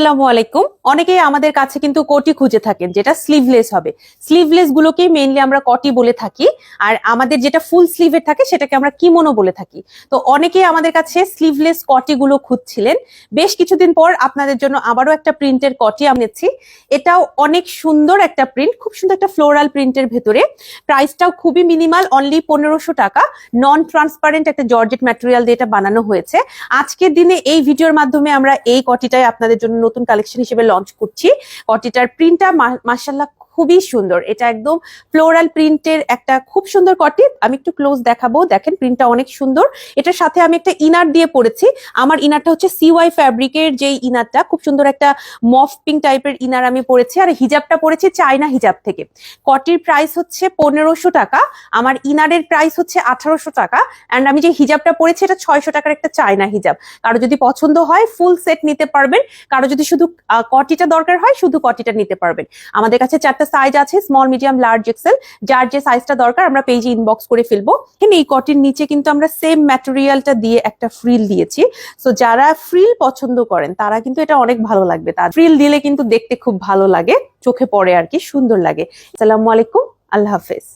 আসসালামু আলাইকুম। আমাদের কাছে কিন্তু কোটি খুঁজে থাকেন, যেটা স্লিভলেস হবে। স্লিভলেস গুলোকেই মেইনলি আমরা কটি বলে থাকি, আর আমাদের যেটা ফুল স্লিভের থাকে, সেটাকে আমরা কিমোনো বলে থাকি। তো অনেকেই আমাদের কাছে স্লিভলেস কটি গুলো খুঁজছিলেন। বেশ কিছুদিন পর আপনাদের জন্য আবারও একটা প্রিন্টের কটি আনেছি এটাও অনেক সুন্দর একটা প্রিন্ট খুব সুন্দর একটা ফ্লোরাল প্রিন্টের ভেতরে। প্রাইসটাও খুবই মিনিমাল অনলি পনেরোশো টাকা। নন ট্রান্সপারেন্ট একটা জর্জেট ম্যাটেরিয়াল দিয়ে এটা বানানো হয়েছে। আজকের দিনে এই ভিডিওর মাধ্যমে আমরা এই কটিটাই আপনাদের জন্য নতুন কালেকশন হিসেবে লঞ্চ করছি। কটিটার প্রিন্টটা মার্শাল্লাহ খুবই সুন্দর। এটা একদম ফ্লোরাল প্রিন্টের একটা খুব সুন্দর কটি আমি একটু ক্লোজ দেখাবো। দেখেন প্রিন্টটা অনেক সুন্দর। এটার সাথে আমি একটা ইনার দিয়ে পরেছি আমার ইনারটা হচ্ছে সিওয়াই ফ্যাব্রিকের যেই ইনারটা খুব সুন্দর একটা মফ পিঙ্ক টাইপের ইনার আমি পরেছি আর হিজাবটা পরেছি চাইনা হিজাব থেকে। কটির প্রাইস হচ্ছে পনেরোশো টাকা। আমার ইনারের প্রাইস হচ্ছে আঠারোশো টাকা। অ্যান্ড আমি যে হিজাবটা পরেছি এটা ছয়শো টাকার একটা চায়না হিজাব। কারও যদি পছন্দ হয় ফুল সেট নিতে পারবেন। কারও যদি শুধু কটিটা দরকার হয়, শুধু কটিটা নিতে পারবেন। আমাদের কাছে চারটা সাইজ আছে স্মল মিডিয়াম লার্জ এক্সেল যার যে সাইজটা দরকার আমরা পেজে ইনবক্স করে ফেলব। এখানে এই কটির নিচে কিন্তু আমরা সেম ম্যাটেরিয়ালটা দিয়ে একটা ফ্রিল দিয়েছি। সো যারা ফ্রিল পছন্দ করেন, তারা কিন্তু এটা অনেক ভালো লাগবে। তার ফ্রিল দিলে কিন্তু দেখতে খুব ভালো লাগে, চোখে পড়ে আর কি, সুন্দর লাগে। আসসালামু আলাইকুম, আল্লাহ হাফেজ।